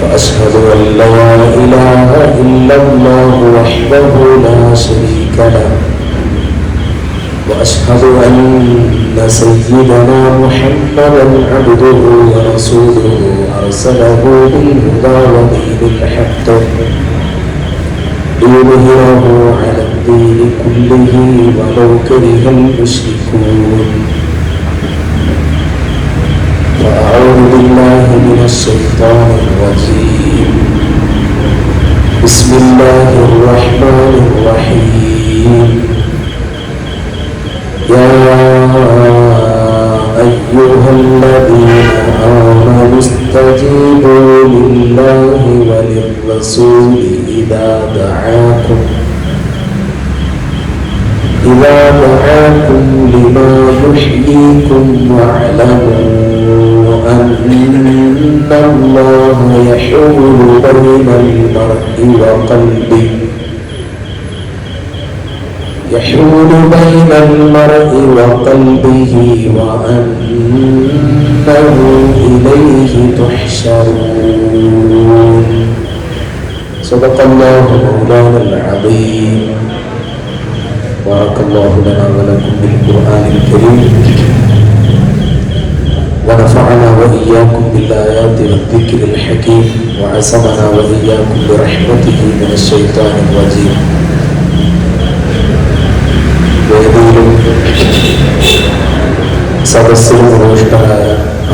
فأشهد أن لا إله إلا الله وحده لا شريك له. وأشهد أن سيدنا محمدا عبده ورسوله أرسله بالهدى ودين الحق. ليظهره على الدين كله ولو كره المشركون. فأعوذ بالله من الشيطان الرجيم. بسم الله الرحمن الرحيم. يا أيها الذين آمنوا استجيبوا لله وللرسول إذا دعاكم. إذا دعاكم لما يحييكم وأعلموا أن الله يحول بين المرء وقلبه. يحول بين المرء وقلبه وأنه إليه تحشرون. صدق الله مولانا العظيم. بارك الله لنا ولكم بالقرآن الكريم. ونفعنا وإياكم بالآيات والذكر الحكيم وعصمنا وإياكم برحمته من الشيطان الرجيم വേദിയിലും സദസ്സിലും ഉപവിഷ്ടരായ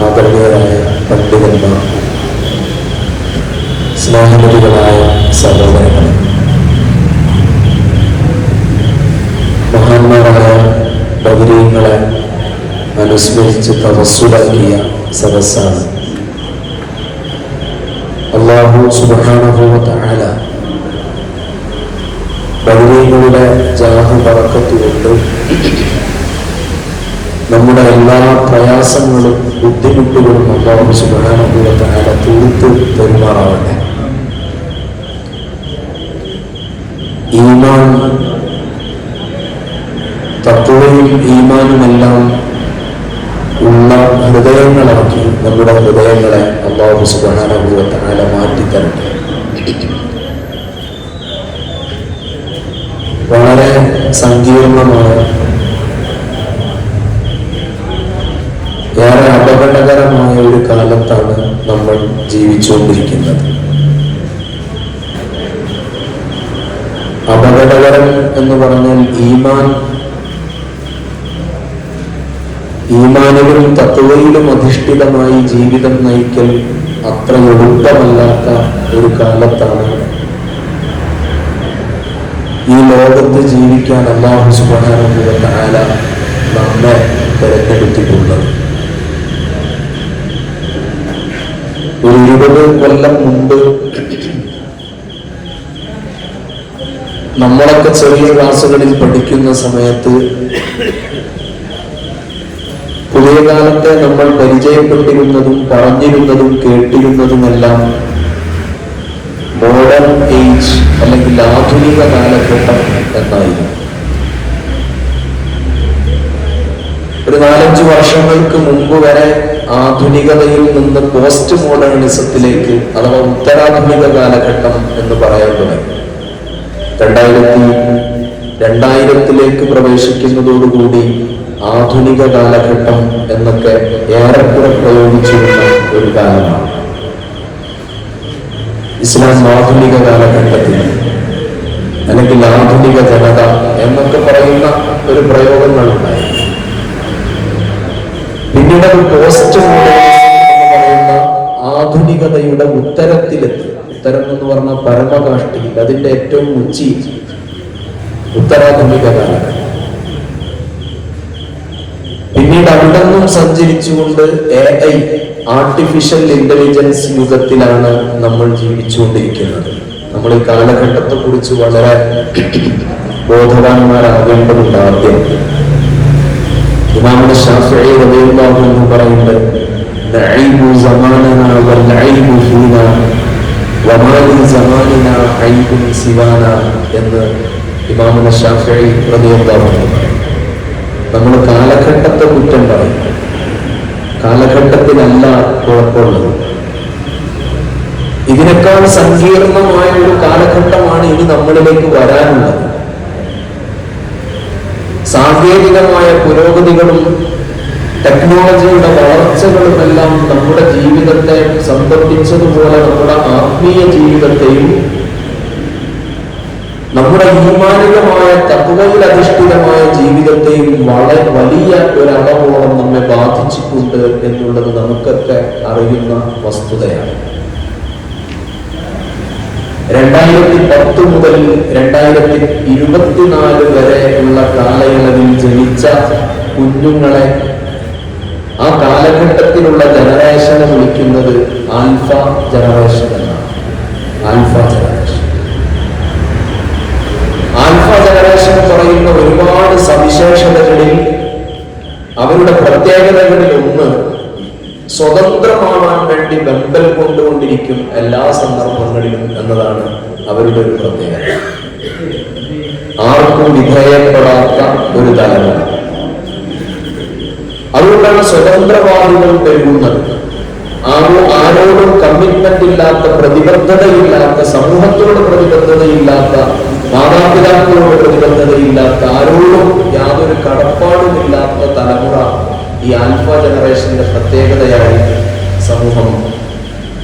ആദരണീയരായ പണ്ഡിതന്മാർ സ്നേഹനിധികളായ സഹോദരങ്ങളെ മഹാന്മാരായ ബദരീങ്ങളെ അനുസ്മരിച്ച് തപസ്സുലാക്കിയ സദസ്സാണ്. അള്ളാഹു സുബാനുഭവത്തായ ബദരീങ്ങളുടെ ജാഹു പറക്കത്തുകൊണ്ട് നമ്മുടെ എല്ലാ പ്രയാസങ്ങളും ബുദ്ധിമുട്ടുകളും അള്ളാഹു സുബാനുഭവത്തായ തീർത്ത് പെരുമാറാവട്ടെ ഈമാൻ തത്വയും ഈമാനുമെല്ലാം ഉള്ള ഹൃദയങ്ങളാക്കി നമ്മുടെ ഹൃദയങ്ങളെ അള്ളാഹു മാറ്റി മാറ്റിത്തരട്ടെ. വളരെ സങ്കീർണമായ ഏറെ അപകടകരമായ ഒരു കാലത്താണ് നമ്മൾ ജീവിച്ചുകൊണ്ടിരിക്കുന്നത്. അപകടകരം എന്ന് പറഞ്ഞാൽ ഈമാൻ ഈമാനിലും തത്വയിലും അധിഷ്ഠിതമായി ജീവിതം നയിക്കൽ അത്ര എളുപ്പമല്ലാത്ത ഒരു കാലത്താണ്. ഈ ലോകത്ത് ജീവിക്കാൻ അള്ളാഹു സുബാനുള്ള ആല നമ്മെ തിരഞ്ഞെടുത്തിട്ടുള്ളത്. ഒരു ഇരുപത് കൊല്ലം മുമ്പ് നമ്മളൊക്കെ ചെറിയ ക്ലാസ്സുകളിൽ പഠിക്കുന്ന സമയത്ത് പുതിയ കാലത്തെ നമ്മൾ പരിചയപ്പെട്ടിരുന്നതും പറഞ്ഞിരുന്നതും കേട്ടിരുന്നതുമെല്ലാം മോഡേൺ ഏജ് അല്ലെങ്കിൽ ആധുനിക കാലഘട്ടം എന്നായിരുന്നു. ഒരു നാലഞ്ച് വർഷങ്ങൾക്ക് മുമ്പ് വരെ ആധുനികതയിൽ നിന്ന് പോസ്റ്റ് മോഡേണിസത്തിലേക്ക് അഥവാ ഉത്തരാധുനിക കാലഘട്ടം എന്ന് പറയാൻ തുടങ്ങി. രണ്ടായിരത്തി രണ്ടായിരത്തിലേക്ക് പ്രവേശിക്കുന്നതോടുകൂടി ആധുനിക കാലഘട്ടം എന്നൊക്കെ ഏറെക്കുറെ പ്രയോഗിച്ചിരുന്ന ഒരു കാലമാണ്. ഇസ്ലാം ആധുനിക കാലഘട്ടത്തിൽ അല്ലെങ്കിൽ ആധുനിക ജനത എന്നൊക്കെ പറയുന്ന ഒരു പ്രയോഗങ്ങളുണ്ടായി. പിന്നീട് പോസ്റ്റ് പറയുന്ന ആധുനികതയുടെ ഉത്തരത്തിലെത്തി. ഉത്തരം എന്ന് പറഞ്ഞ പരമകാഷ്ടി അതിന്റെ ഏറ്റവും ഉച്ചി ഉത്തരാധുനിക കാലഘട്ടം. പിന്നീട് അവിടെ നിന്നും സഞ്ചരിച്ചുകൊണ്ട് എ ഐ ആർട്ടിഫിഷ്യൽ ഇന്റലിജൻസ് യുഗത്തിലാണ് നമ്മൾ ജീവിച്ചുകൊണ്ടിരിക്കുന്നത്. നമ്മൾ ഈ കാലഘട്ടത്തെ കുറിച്ച് വളരെ ബോധവാന്മാരാകേണ്ടതുണ്ട് ആദ്യം. ഇമാമിന്റെ ശാസ്ത്രീയ റളിയല്ലാഹു എന്ന് പറയുന്നത് എന്ന് ഇമാമുടെ ഷാഫിഈ റളിയല്ലാഹു അൻഹു പറയും നമ്മൾ കാലഘട്ടത്തെ കുറ്റം പറയും. കാലഘട്ടത്തിലല്ല കുഴപ്പമുള്ളത്. ഇതിനേക്കാൾ സങ്കീർണമായ ഒരു കാലഘട്ടമാണ് ഇനി നമ്മളിലേക്ക് വരാനുള്ളത്. സാങ്കേതികമായ പുരോഗതികളും ടെക്നോളജിയുടെ വളർച്ചകളുമെല്ലാം നമ്മുടെ ജീവിതത്തെ സന്ദർഭിച്ചതുപോലെ നമ്മുടെ ആത്മീയ ജീവിതത്തെയും നമ്മുടെ ഈമാനികമായ തത്വയിൽ അധിഷ്ഠിതമായ ജീവിതത്തെയും വളരെ വലിയ ഒരളവോളം നമ്മെ ബാധിച്ചിട്ടുണ്ട് എന്നുള്ളത് നമുക്കൊക്കെ അറിയുന്ന വസ്തുതയാണ്. രണ്ടായിരത്തി പത്ത് മുതൽ രണ്ടായിരത്തി ഇരുപത്തിനാല് വരെ ഉള്ള കാലയളവിൽ ജനിച്ച കുഞ്ഞുങ്ങളെ ആ കാലഘട്ടത്തിലുള്ള ജനറേഷനെ വിളിക്കുന്നത് ആൽഫ ജനറേഷൻ എന്നാണ്. ആൽഫ ജനറേഷൻ ആൽഫ പറയുന്ന ഒരുപാട് സവിശേഷതകളിൽ അവരുടെ പ്രത്യേകതകളിൽ ഒന്ന് സ്വതന്ത്രമാവാൻ വേണ്ടി വെമ്പൽ കൊണ്ടുകൊണ്ടിരിക്കും എല്ലാ സന്ദർഭങ്ങളിലും എന്നതാണ് അവരുടെ ഒരു പ്രത്യേകത. ആർക്കും വിധേയപ്പെടാത്ത ഒരു തലമുറ. അതുകൊണ്ടാണ് സ്വതന്ത്രവാദികൾ പെരുകുന്നത്. ആരോ ആരോടും കമ്മിറ്റ്മെന്റ് ഇല്ലാത്ത പ്രതിബദ്ധതയില്ലാത്ത സമൂഹത്തോട് പ്രതിബദ്ധതയില്ലാത്ത മാതാപിതാക്കളോട് പ്രതിബദ്ധതയില്ലാത്ത ആരോടും യാതൊരു കടപ്പാടുമില്ലാത്ത തലമുറ ഈ ആൽഫ ജനറേഷന്റെ പ്രത്യേകതയായി സമൂഹം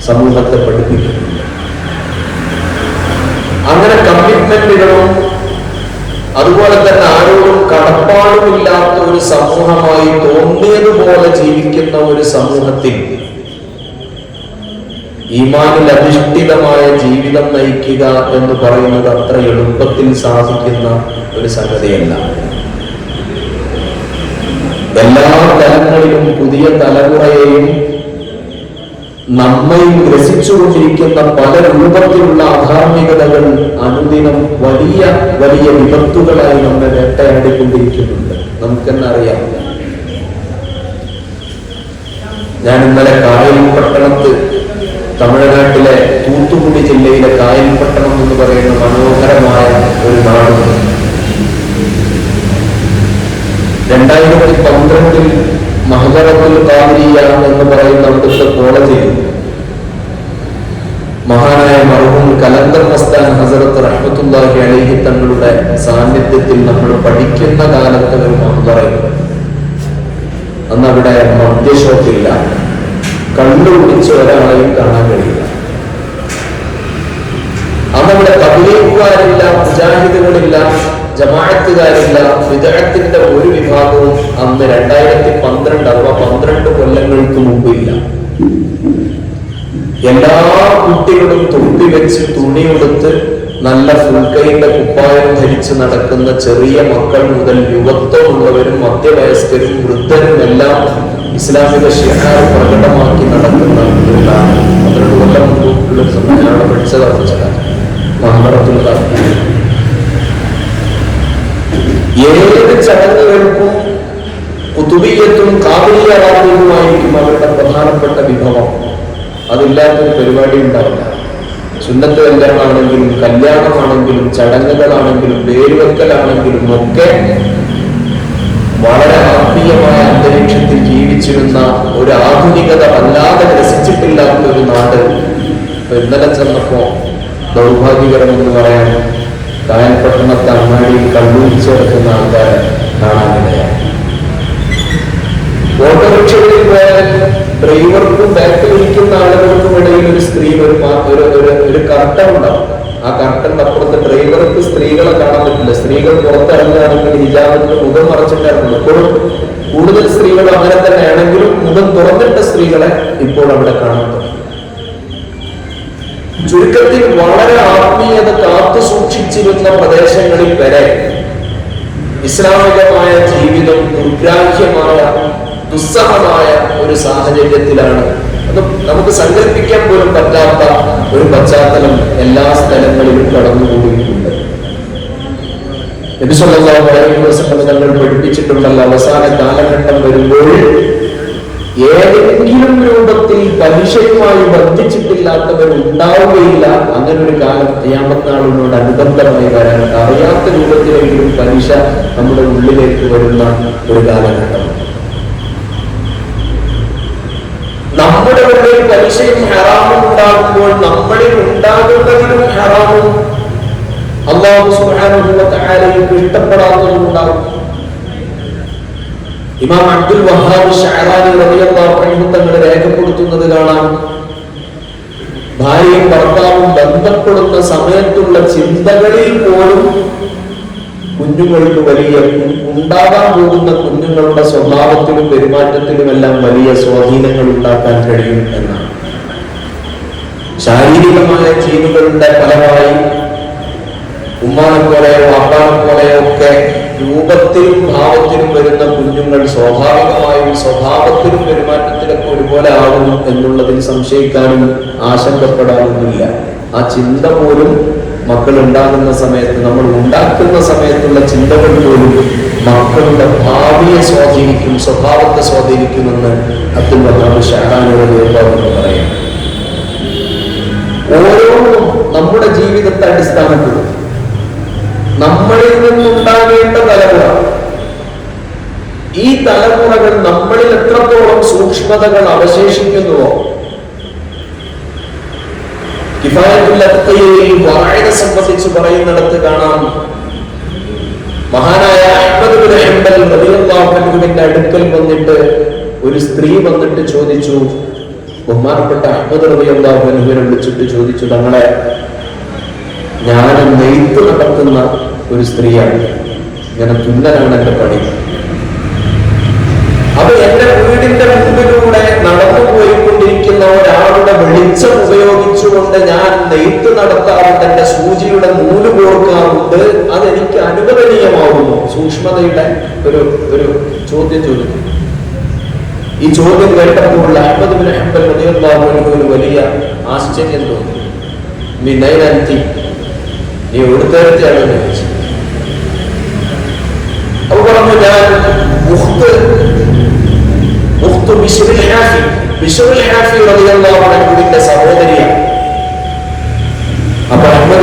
സമൂഹത്തെ പഠിപ്പിക്കുന്നുണ്ട്. അങ്ങനെ കമ്മിറ്റ്മെന്റുകളും അതുപോലെ തന്നെ ആരോടും കടപ്പാടുമില്ലാത്ത ഒരു സമൂഹമായി തോന്നിയതുപോലെ ജീവിക്കുന്ന ഒരു സമൂഹത്തിൽ ഈമാനിൽ അധിഷ്ഠിതമായ ജീവിതം നയിക്കുക എന്ന് പറയുന്നത് അത്ര എളുപ്പത്തിൽ സാധിക്കുന്ന ഒരു സംഗതിയല്ല. എല്ലാ തലങ്ങളിലും പുതിയ തലമുറയെയും നമ്മയും ഗ്രസിച്ചുകൊണ്ടിരിക്കുന്ന പല രൂപത്തിലുള്ള അധാർമികതകൾ അനുദിനം വലിയ വലിയ വിപത്തുകളായി നമ്മെ വേട്ടയാടിക്കൊണ്ടിരിക്കുന്നുണ്ട്. നമുക്കെന്നറിയാം ഞാൻ ഇന്നലെ കായൽപട്ടണത്ത് തമിഴ്നാട്ടിലെ തൂത്തുക്കുടി ജില്ലയിലെ കായൽപട്ടണം എന്ന് പറയുന്ന മനോഹരമായ ഒരു നാടുണ്ട്. രണ്ടായിരത്തി പന്ത്രണ്ടിൽ മഹദറത്തുൽ കാതിരിയ എന്ന് പറയുന്ന അവിടുത്തെ കോളേജിൽ മഹാനായ മർഹൂം കലന്തർ മസ്താൻ ഹസരത്ത് റഹ്മത്തുല്ലാഹി അലൈഹി തങ്ങളുടെ സാന്നിധ്യത്തിൽ നമ്മൾ പഠിക്കുന്ന കാലത്ത് ഒരു മഹദറയുണ്ട് അന്ന് അവിടെ മദ്യഷോപ്പില്ല കണ്ണു പിടിച്ച് ഒരാളെയും കാണാൻ കഴിയില്ല. അന്നവിടെ തബലീഗുകാരില്ല മുജാഹിദുകളില്ല ജമാഅത്തുകാരില്ല വിദഗ്ധത്തിന്റെ ഒരു വിഭാഗവും അന്ന് രണ്ടായിരത്തി പന്ത്രണ്ട് അഥവാ പന്ത്രണ്ട് കൊല്ലങ്ങൾക്ക് മുമ്പില്ല എല്ലാ കുട്ടികളും തൊപ്പി വെച്ച് തുണി ഉടുത്ത് നല്ല ഫുൾക്കൈന്റെ കുപ്പായം ധരിച്ച് നടക്കുന്ന ചെറിയ മക്കൾ മുതൽ യുവത്വമുള്ളവരും മധ്യവയസ്കരും വൃദ്ധരും എല്ലാം ഇസ്ലാമിക ഷിഹാർ പ്രകടമാക്കി നടക്കുന്ന കാലം പന്ത്രണ്ട് കൊല്ലം മുമ്പുള്ള സമയമാണ് പഠിച്ചതാണ് മഹാഭാരത്തുള്ള ഏത് ചടങ്ങുകൾക്കും കുതുബീയത്തും കാബിലിയറാവുമായിരിക്കും അവരുടെ പ്രധാനപ്പെട്ട വിഭവം. അതില്ലാത്തൊരു പരിപാടി ഉണ്ടാവില്ല. സുന്നത്ത് കല്യാണമാണെങ്കിലും കല്യാണമാണെങ്കിലും ചടങ്ങുകളാണെങ്കിലും വേരുവെക്കലാണെങ്കിലും ഒക്കെ വളരെ ജീവിച്ചിരുന്ന ഒരു ആധുനികത വല്ലാതെ രസിച്ചിട്ടില്ലാത്ത ഒരു നാട് ഇന്നലെ ചെന്നപ്പോ ദൗർഭാഗ്യകരം എന്ന് പറയാൻ കായൽപട്ടണത്തെ അങ്ങാടിയിൽ കള്ളൂരി ചേർക്കുന്ന ആൾക്കാരെ കാണാനിടയാണ് ഓട്ടോറിക്ഷകളിൽ പോയാൽ ഡ്രൈവർക്കും ബാക്കിൽ ഇരിക്കുന്ന ആളുകൾക്കും ഇടയിൽ ഒരു സ്ത്രീ ഒരു ഒരു ഒരു കർട്ടൻ ഉണ്ടാവും. ആ കർട്ടന്റെ അപ്പുറത്ത് ഡ്രൈവർക്ക് സ്ത്രീകളെ കാണാൻ പറ്റില്ല. സ്ത്രീകൾ പുറത്തിറങ്ങുകയാണെങ്കിൽ ഹിജാബിന്റെ മുഖം മറച്ചിട്ടായിരുന്നു. ഇപ്പോഴും കൂടുതൽ സ്ത്രീകൾ അങ്ങനെ തന്നെ ആണെങ്കിലും മുഖം തുറന്നിട്ട സ്ത്രീകളെ ഇപ്പോൾ അവിടെ കാണാൻ ചുരുക്കത്തിൽ വളരെ ആത്മീയത കാത്തു സൂക്ഷിച്ചിരുന്ന പ്രദേശങ്ങളിൽ വരെ ഇസ്ലാമികമായ ജീവിതം ദുർഗ്രാഹ്യമായ ദുസ്സഹമായ ഒരു സാഹചര്യത്തിലാണ്. അത് നമുക്ക് സങ്കല്പിക്കാൻ പോലും പറ്റാത്ത ഒരു പശ്ചാത്തലം എല്ലാ സ്ഥലങ്ങളിലും കടന്നുകൂടിയിട്ടുണ്ട് നബിസ്വല്ലാഹു അലൈഹി വസല്ലം തങ്ങൾ പഠിപ്പിച്ചിട്ടുണ്ടല്ലോ അവസാന കാലഘട്ടം വരുമ്പോൾ ഏതെങ്കിലും രൂപത്തിൽ പലിശയുമായി ബന്ധിച്ചിട്ടില്ലാത്തവർ ഉണ്ടാവുകയില്ല അങ്ങനെ ഒരു കാലം ക്യാമത്താളിനോട് അനുബന്ധമായി വരാൻ അറിയാത്ത രൂപത്തിലെങ്കിലും പലിശ നമ്മുടെ ഉള്ളിലേക്ക് വരുന്ന ഒരു കാലഘട്ടം നമ്മുടെ ഉള്ളിൽ പലിശയും ഹറാമും ഉണ്ടാകുമ്പോൾ നമ്മളിൽ ഉണ്ടാകുന്നതിനും ഹറാമും അള്ളാഹു തആലയ്ക്ക് ഇഷ്ടപ്പെടാത്തതും ഉണ്ടാകും. ഇമാം അബ്ദുൽ വഹാബ് ഷഹറാനി റളിയല്ലാഹു അൻഹു തങ്ങൾ രേഖപ്പെടുത്തുന്നത് കാണാം. ഭാര്യയും ഭർത്താവും ബന്ധപ്പെടുന്ന സമയത്തുള്ള ചിന്തകളിൽ പോലും കുഞ്ഞുങ്ങൾക്ക് വലിയ ഉണ്ടാകാൻ പോകുന്ന കുഞ്ഞുങ്ങളുടെ സ്വഭാവത്തിലും പെരുമാറ്റത്തിലുമെല്ലാം വലിയ സ്വാധീനങ്ങൾ ഉണ്ടാക്കാൻ കഴിയും എന്നാണ്. ശാരീരികമായ ജീനുകളുടെ ഫലമായി ഉമ്മാനെ പോലെയോ അപ്പാനെ പോലെയോ ഒക്കെ രൂപത്തിലും ഭാവത്തിലും വരുന്ന കുഞ്ഞുങ്ങൾ സ്വാഭാവികമായും സ്വഭാവത്തിലും പെരുമാറ്റത്തിലൊക്കെ ഒരുപോലെ ആകും എന്നുള്ളതിൽ സംശയിക്കാനും ആശങ്കപ്പെടാനൊന്നുമില്ല. ആ ചിന്ത പോലും മക്കൾ ഉണ്ടാകുന്ന സമയത്ത് നമ്മൾ ഉണ്ടാക്കുന്ന സമയത്തുള്ള ചിന്തകൾ പോലും മക്കളുടെ ഭാവിയെ സ്വാധീനിക്കും സ്വഭാവത്തെ സ്വാധീനിക്കുമെന്ന് അബ്ദുൽ വഹാബ് ഷഹാനോട് എന്ന് ഓരോന്നും നമ്മുടെ ജീവിതത്തെ അടിസ്ഥാനത്തിൽ നമ്മളിൽ നിന്നുണ്ടാകേണ്ട തലമുറ. ഈ തലമുറകൾ നമ്മളിൽ എത്രത്തോളം സൂക്ഷ്മതകൾ അവശേഷിക്കുന്നുവോ സംബന്ധിച്ച് പറയുന്നിടത്ത് കാണാം. മഹാനായ ഹംബൽ അടുക്കൽ വന്നിട്ട് ഒരു സ്ത്രീ വന്നിട്ട് ചോദിച്ചു ബഹുമാനപ്പെട്ട അഹമ്മദ് അൻഹുവിനെ വിളിച്ചിട്ട് ചോദിച്ചു തങ്ങളെ ഞാൻ നെയ്ത്ത് നടത്തുന്ന ഒരു സ്ത്രീയാണ്. ഇങ്ങനെ തുന്നലാണ് എന്റെ പണി. അപ്പൊ എന്റെ വീടിന്റെ മുമ്പിലൂടെ നടന്നു പോയിക്കൊണ്ടിരിക്കുന്ന ഒരാളുടെ വെളിച്ചം ഉപയോഗിച്ചുകൊണ്ട് ഞാൻ നെയ്ത്ത് നടത്താറുണ്ട് എന്റെ സൂചിയുടെ നൂൽ കോർക്കാറുണ്ട് അതെനിക്ക് അനുവദനീയമാകുന്നു. സൂക്ഷ്മതയുടെ ഒരു ഒരു ചോദ്യം ചോദിക്കും. ഈ ചോദ്യം കേട്ടപ്പോൾ അഹമ്മദ് ബിൻ ഹംബൽ റളിയല്ലാഹു ഒരു വലിയ ആശ്ചര്യം തോന്നി. വിനയനന്തി നീ എവിടുത്തേക്കാണ് ചോദിച്ചു അപ്പൊ പറഞ്ഞു ഞാൻ മുഹ്ത് ബിശ്റുൽ ഹാഫി അൻഹുവിന്റെ സഹോദരിയാണ് അപ്പൊ അൻഹു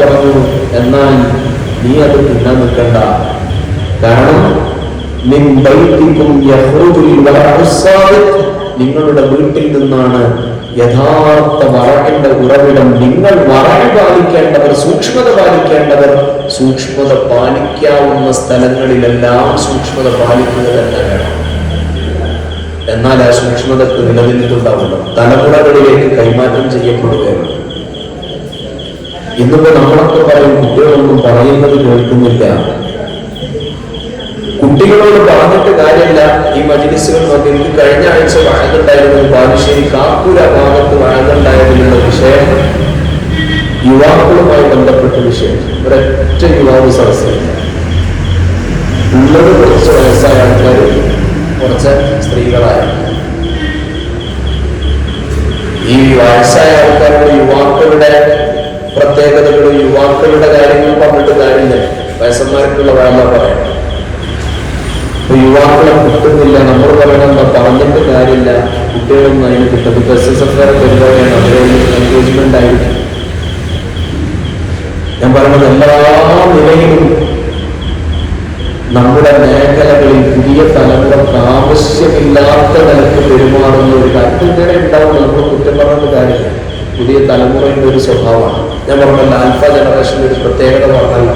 പറഞ്ഞു എന്നാൽ നീ അത് തിന്നാൻ നിൽക്കണ്ട. കാരണം നിങ്ങളുടെ വീട്ടിൽ നിന്നാണ് യഥാർത്ഥ വറകിന്റെ ഉറവിടം നിങ്ങൾ വറക് പാലിക്കേണ്ടവർ സൂക്ഷ്മത പാലിക്കേണ്ടവർ സൂക്ഷ്മത പാലിക്കാവുന്ന സ്ഥലങ്ങളിലെല്ലാം സൂക്ഷ്മത പാലിക്കുക തന്നെ വേണം. എന്നാൽ ആ സൂക്ഷ്മതക്ക് നിലനിൽക്കുണ്ടാവുള്ളൂ തലമുറകളിലേക്ക് കൈമാറ്റം ചെയ്യപ്പെടുകയാണ്. ഇന്നിപ്പോ നമ്മളൊക്കെ പറയും കുട്ടികളൊന്നും പറയുന്നത് കേൾക്കുന്നില്ല. കുട്ടികളോട് പറഞ്ഞിട്ട് കാര്യമില്ല. ഈ മജിലിസുകൾ നോക്കി എനിക്ക് കഴിഞ്ഞ ആഴ്ച വഴക്കുണ്ടായിരുന്നു ബാലുശ്ശേരി കാക്കൂര ഭാഗത്ത് വഴക്കുണ്ടായതിലുള്ള വിഷയം യുവാക്കളുമായി ബന്ധപ്പെട്ട വിഷയം. ഒരൊറ്റ യുവാവ് സദസ്സില്ല ഉള്ളത് കുറച്ച് വയസ്സായ ആൾക്കാർ കുറച്ച് ഈ വയസ്സായ ആൾക്കാരുടെ യുവാക്കളുടെ പ്രത്യേകതകളും യുവാക്കളുടെ കാര്യങ്ങൾ പറഞ്ഞിട്ട് കാര്യമില്ല. വയസ്സന്മാർക്കുള്ള വേണ്ട പറയാം യുവാക്കളെ കിട്ടുന്നില്ല നമ്മൾ പറയണം പറഞ്ഞിട്ട് കാര്യമില്ല. കുട്ടികളൊന്നും അതിന് കിട്ടും ബസ് എസ് പരിപാടിയാണ് അവരെ എൻഗേജ്മെന്റ് ആയിരിക്കും. ഞാൻ പറയുന്നത് എല്ലാ നിലയിലും നമ്മുടെ മേഖലകളിൽ പുതിയ തലമുറയ്ക്ക് ആവശ്യമില്ലാത്ത നിലയ്ക്ക് പെരുമാറുന്ന ഒരു കാര്യത്തിനിടെ ഉണ്ടാവുള്ളൂ നമ്മൾ കുറ്റം പറയുന്ന കാര്യമില്ല. പുതിയ തലമുറയുടെ ഒരു സ്വഭാവമാണ്. ഞാൻ പറഞ്ഞല്ലോ ആൽഫ ജനറേഷന്റെ ഒരു പ്രത്യേകത പറഞ്ഞല്ല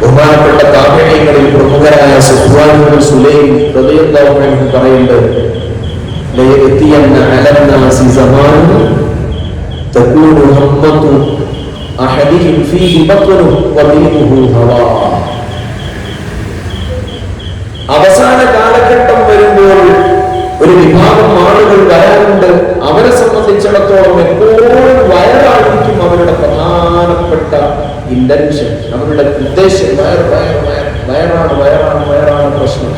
ബഹുമാനപ്പെട്ട താമിഴയങ്ങളിൽ പ്രമുഖരായ സുഖ്വാനുകൾ സുലൈം ഹൃദയം എന്ന് പറയുന്നത് എത്തിയെന്ന അലം നാസി സമാനം أحدهم فيه بطنه ودينه هواه അവസാന കാലഘട്ടം വരുമ്പോൾ ഒരു വിഭാഗം ആളുകൾ വരാനുണ്ട് അവരെ സംബന്ധിച്ചിടത്തോളം എപ്പോഴും വയറായിരിക്കും അവരുടെ പ്രധാനപ്പെട്ട ഇന്റൻഷൻ അവരുടെ ഉദ്ദേശം വയർ വയർ വയർ വയറാണ് വയറാണ് വയറാണ് പ്രശ്നം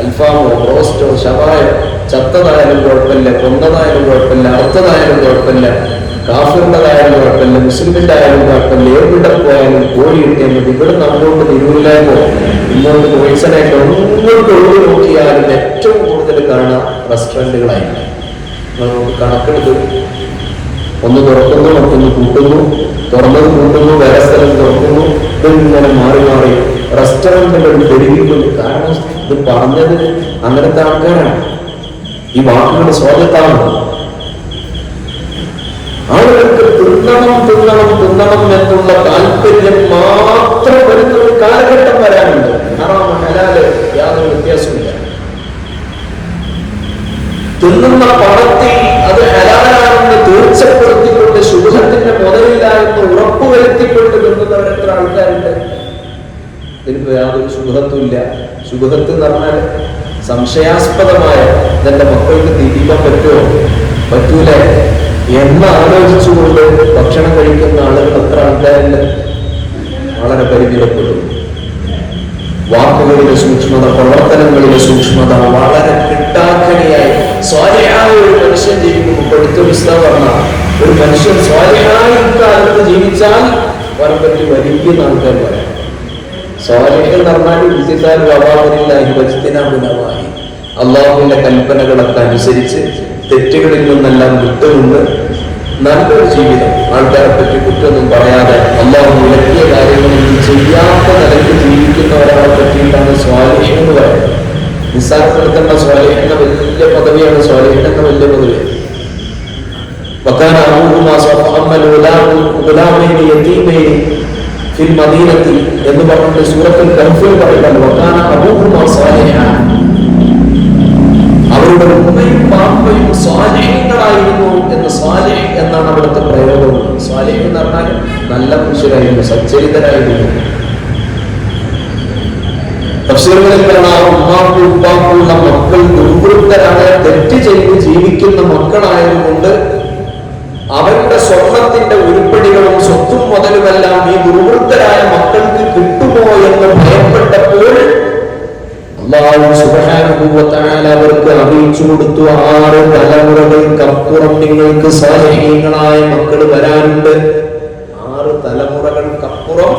അൽഫാമോ റോസ്റ്റോ ഷവായോ ചത്തതായാലും കുഴപ്പമില്ല കൊന്നതായാലും കുഴപ്പമില്ല അറുത്തതായാലും കുഴപ്പമില്ല കാഫിറിന്റെതായാലും കുഴപ്പമില്ല മുസ്ലിമിന്റെതായാലും കുഴപ്പമില്ല എവിടെ പോയാലും കോഴി കിട്ടിയാൽ മതി ഇവിടെ നമ്മോട്ട് തിരുവില്ലായ്മോ ഇങ്ങോട്ട് പോയിസനായിട്ട് ഒന്നോട്ട് ഒഴിവ് നോക്കിയാലും ഏറ്റവും കൂടുതൽ കാണുക റെസ്റ്റോറന്റുകളായിരിക്കും നമുക്ക് കണക്കെടുത്ത് ഒന്ന് തുറക്കുന്നു മറ്റൊന്ന് കൂട്ടുന്നു തുറന്നത് കൂട്ടുന്നു വേറെ സ്ഥലം തുറക്കുന്നു ഇതിങ്ങനെ മാറി മാറി. റെസ്റ്റോറന്റുകൾ പെരുകിക്കൊണ്ട് കാരണം ഇത് പറഞ്ഞത് അങ്ങനത്തെ ആൾക്കാരാണ്. ഈ വാക്കുകൾ സ്വാഗതമാണ്. ആളുകൾക്ക് തിന്നണം തിന്നണം തിന്നണം എന്നുള്ള താല്പര്യം മാത്രം വരുന്ന ഒരു കാലഘട്ടം വരാനുണ്ട്. ഹറാം ഹലാൽ യാതൊരു വ്യത്യാസമില്ല തിന്നുന്ന പണത്തിൽ അത് ഹലാലാണെന്ന് തീർച്ചപ്പെടുത്തിക്കൊണ്ട് ശുഭത്തിന്റെ മുതലില്ല എന്ന് ഉറപ്പുവരുത്തിക്കൊണ്ട് തിന്നുന്നവർ എത്ര ആൾക്കാരുണ്ട്? ഇതിനിപ്പോ യാതൊരു ശുഭത്വമില്ല ശുഭത്ത് എന്ന് പറഞ്ഞാൽ സംശയാസ്പദമായ ഇതെന്റെ മക്കൾക്ക് തിരിക്കാൻ പറ്റുമോ? പറ്റൂല? എന്ന് ആലോചിച്ചുകൊണ്ട് ഭക്ഷണം കഴിക്കുന്ന ആളുകൾ അത്ര ആൾക്കാരുണ്ട് വളരെ പരിമിതപ്പെടുന്നു. വാക്കുകളുടെ സൂക്ഷ്മത പ്രവർത്തനങ്ങളുടെ സൂക്ഷ്മത വളരെ കിട്ടാക്കനിയായി സ്വാലിഹായ ഒരു മനുഷ്യൻ ജീവിക്കുമ്പോൾ പഠിത്ത വിസ്താരം പറഞ്ഞ ഒരു മനുഷ്യൻ സ്വാലിഹായ കാലത്ത് ജീവിച്ചാൽ അവരെ വലിയ ആൾക്കാർ പറയാം എന്ന് പറഞ്ഞാൽ ബുദ്ധിത്താൽ അവാഹനില്ലായി വചിത്തിനാമിനമായി അള്ളാഹുവിന്റെ കൽപ്പനകളൊക്കെ അനുസരിച്ച് തെറ്റുകളിൽ നിന്നെല്ലാം വിട്ടുകൊണ്ട് നല്ലൊരു ജീവിതം ആൾക്കാരെ പറ്റി കുറ്റമൊന്നും പറയാതെ അള്ളാഹു വിലക്കിയ കാര്യങ്ങളൊന്നും ചെയ്യാത്ത നിലയ്ക്ക് ജീവിക്കുന്ന ഒരാളെ പറ്റിയിട്ടാണ് സ്വാലിഹ് എന്ന് പറയുന്നത് നിസ്സാരപ്പെടുത്തേണ്ട സ്വാലിഹ് എന്ന വലിയ പദവിയാണ് സ്വാലിഹ് എന്ന വലിയ പദവി وكان أبوهما صفحا الغلام غلامين يتيمين في المدينة എന്ന് പറഞ്ഞിട്ട് സൂറത്തിൽ കൻഫിൽ പറയുന്നത് വക്കാന അബൂഹുമാ പാപ്പയും സ്വാലിഹ്യങ്ങളായിരുന്നു എന്ന് സ്വാലിഹ് എന്നാണ് അവിടുത്തെ പ്രയോഗം. സ്വാലിഹ് എന്ന് പറഞ്ഞാൽ നല്ല പുരുഷരായിരുന്നു സച്ചരിതരായിരുന്നു. തഫ്സീറുകളിൽ കാണാം ഉമ്മാക്കും ഉപ്പാക്കുള്ള മക്കൾ ദുർവൃത്തരാണ് തെറ്റ് ചെയ്ത് ജീവിക്കുന്ന മക്കളായതുകൊണ്ട് അവരുടെ സ്വർണത്തിന്റെ ഉരുപ്പടികളും സ്വത്തും മുതലുമെല്ലാം ഈ ദുർവൃത്തരായ മക്കൾക്ക് കിട്ടുമോ എന്ന് ഭയപ്പെട്ടപ്പോൾ അവർക്ക് അറിയിച്ചു കൊടുത്തു ആറ് തലമുറകൾക്കപ്പുറം നിങ്ങൾക്ക് സാലിഹീങ്ങളായ മക്കൾ വരാനുണ്ട്. ആറ് തലമുറകൾക്കപ്പുറം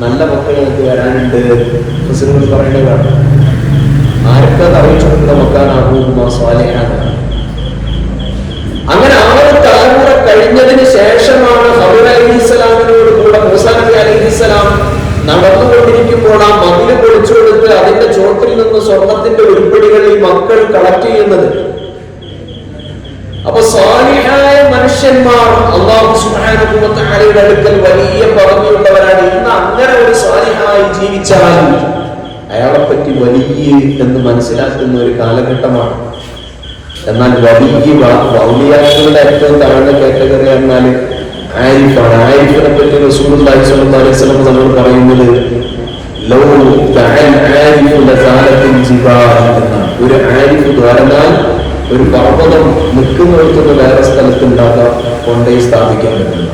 നല്ല മക്കൾ നിങ്ങൾക്ക് വരാനുണ്ട് പ്രസിഡന്റ് പറയേണ്ടതാണ് ആർക്കത് അറിയിച്ചു കൊടുത്ത മക്കാനാകും സ്വാലയാണ് അങ്ങനെ ആറ് തലമുറ കഴിഞ്ഞതിന് ശേഷമാണ് ഹബീർ ഇസ്ലാമിനോട് കൂടെ മൂസ നബി അലഹിസ്സലാം നടന്നുകൊണ്ടിരിക്കുമ്പോൾ ആ മതിൽ പൊളിച്ചുകൊടുത്ത് അതിന്റെ ചോട്ടിൽ നിന്ന് സ്വർണത്തിന്റെ ഉരുപ്പടികൾ ഈ മക്കൾ കളക്ട് ചെയ്യുന്നത്. അപ്പൊ സ്വാലിഹായ മനുഷ്യന്മാർ അള്ളാഹു അടുക്കൽ വലിയ പറഞ്ഞുള്ളവരാണ് ഇന്ന് അങ്ങനെ ഒരു സ്വാലിഹായി ജീവിച്ചാൽ അയാളെ പറ്റി വലിയ എന്ന് മനസ്സിലാക്കുന്ന ഒരു കാലഘട്ടമാണ്. എന്നാൽ വലിയ വൗലിയാക്കളുടെ ഏറ്റവും താഴ്ന്ന കാറ്റഗറി എന്നാൽ ആരിഫാണ് ആരിഫിനെ പറ്റി റസൂലുള്ളാഹി സ്വല്ലല്ലാഹു അലൈഹി വസല്ലം നമ്മൾ പറയുന്നത് ലൗ തഅൽ ആരിഫു ലസാലത്തിൽ ജിബാൽ എന്നാണ്. ഒരു ആരിഫ് ദ്വാരനാൽ ഒരു പർവതം നിൽക്കുന്നിടത്തുനിന്ന് വേറെ സ്ഥലത്ത് കൊണ്ടുപോയി സ്ഥാപിക്കാൻ പറ്റുന്നു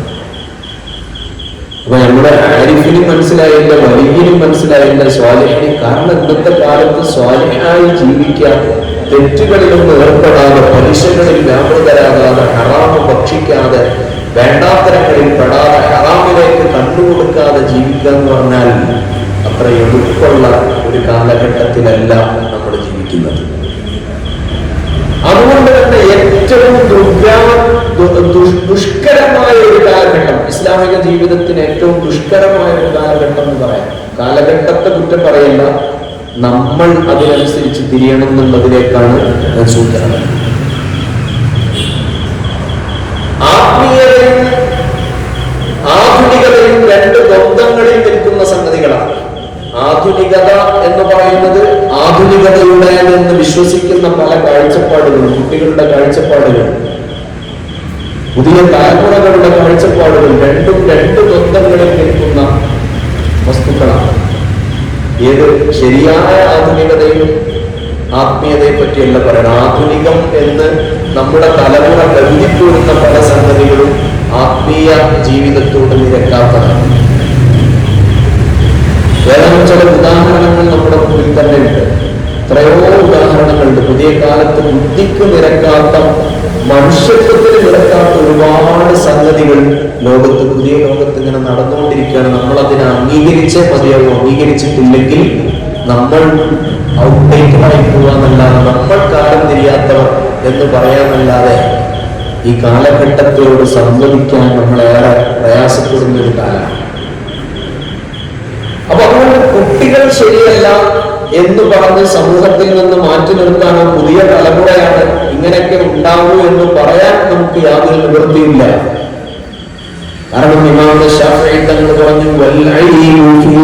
അപ്പൊ നമ്മുടെ ആരിഫിനും മനസ്സിലായില്ല വലിയനും മനസ്സിലായില്ല സ്വാലിഹിനും കാരണം ഇന്നത്തെ കാലത്ത് സ്വാലിഹായി ജീവിക്കാൻ തെറ്റുകളിലൊന്നും ഏർപ്പെടാതെ പലിശകളിൽ വ്യാപൃതരാകാതെ ഹറാമ ഭക്ഷിക്കാതെ വേണ്ടാത്തരങ്ങളിൽ പെടാതെ ഹറാമിലേക്ക് കണ്ടുകൊടുക്കാതെ ജീവിക്കുക എന്ന് പറഞ്ഞാൽ അത്ര എളുപ്പമുള്ള ഒരു കാലഘട്ടത്തിലല്ല നമ്മൾ ജീവിക്കുന്നത്. അതുകൊണ്ട് തന്നെ ഏറ്റവും ദുർഗ്രാമ ദുഷ്കരമായ ഒരു കാലഘട്ടം ഇസ്ലാമിക ജീവിതത്തിന് ഏറ്റവും ദുഷ്കരമായ ഒരു കാലഘട്ടം എന്ന് പറയാം. കാലഘട്ടത്തെ കുറ്റം പറയല്ല നമ്മൾ അതിനനുസരിച്ച് തിരിയണം എന്നുള്ളതിലേക്കാണ് ഞാൻ സൂചന ആത്മീയതയും ആധുനികതയും രണ്ട് ദ്വന്ദ്ങ്ങളിൽ നിൽക്കുന്ന സംഗതികളാണ്. ആധുനികത എന്ന് പറയുന്നത് ആധുനികതയുടെ എന്ന് വിശ്വസിക്കുന്ന പല കാഴ്ചപ്പാടുകളും കുട്ടികളുടെ കാഴ്ചപ്പാടുകൾ പുതിയ തലമുറകളുടെ കാഴ്ചപ്പാടുകൾ രണ്ടും രണ്ട് ദ്വന്ദ്ങ്ങളിൽ നിൽക്കുന്ന വസ്തുക്കളാണ്. ഏത് ശരിയായ ആധുനികതയും ആത്മീയതയെ പറ്റിയല്ല പറയണം ആധുനികം എന്ന് നമ്മുടെ തലമുറ കരുതിപ്പോരുന്ന പല സംഗതികളും ആത്മീയ ജീവിതത്തോട് നിരക്കാത്തതാണ് വേറെ ചില ഉദാഹരണങ്ങൾ നമ്മുടെ മുമ്പിൽ തന്നെ ഉണ്ട്. എത്രയോ ഉദാഹരണങ്ങളുണ്ട്. പുതിയ കാലത്ത് ബുദ്ധിക്ക് നിരക്കാത്ത മനുഷ്യത്വത്തിന് നിരക്കാത്ത ഒരുപാട് സംഗതികൾ ലോകത്ത് പുതിയ ലോകത്ത് ഇങ്ങനെ നടന്നുകൊണ്ടിരിക്കുകയാണ്. നമ്മൾ അതിനെ അംഗീകരിച്ചേ മതിയാവും. അംഗീകരിച്ചിട്ടില്ലെങ്കിൽ നമ്മൾ ഔട്ട്ഡേറ്റഡ് ആയി പോവാന്നല്ലാതെ നമ്മൾ കാലം തിരിയാത്തവർ എന്ന് പറയാന്നല്ലാതെ ഈ കാലഘട്ടത്തോട് സംവദിക്കാൻ നമ്മളേറെ പ്രയാസപ്പെടുന്ന ഒരു കാലമാണ്. അപ്പൊ അതുകൊണ്ട് കുട്ടികൾ ശരിയല്ല എന്ന് പറഞ്ഞ് സമൂഹത്തിൽ നിന്ന് മാറ്റി നിർത്താണ് പുതിയ തലമുറയാണ് ഇങ്ങനെയൊക്കെ ഉണ്ടാവൂ എന്ന് പറയാൻ നമുക്ക് യാതൊരു നിവൃത്തിയില്ല. കാരണം ഇമാം ശാസ്ത്രീയ തങ്ങൾ പറഞ്ഞു "വൽഈനു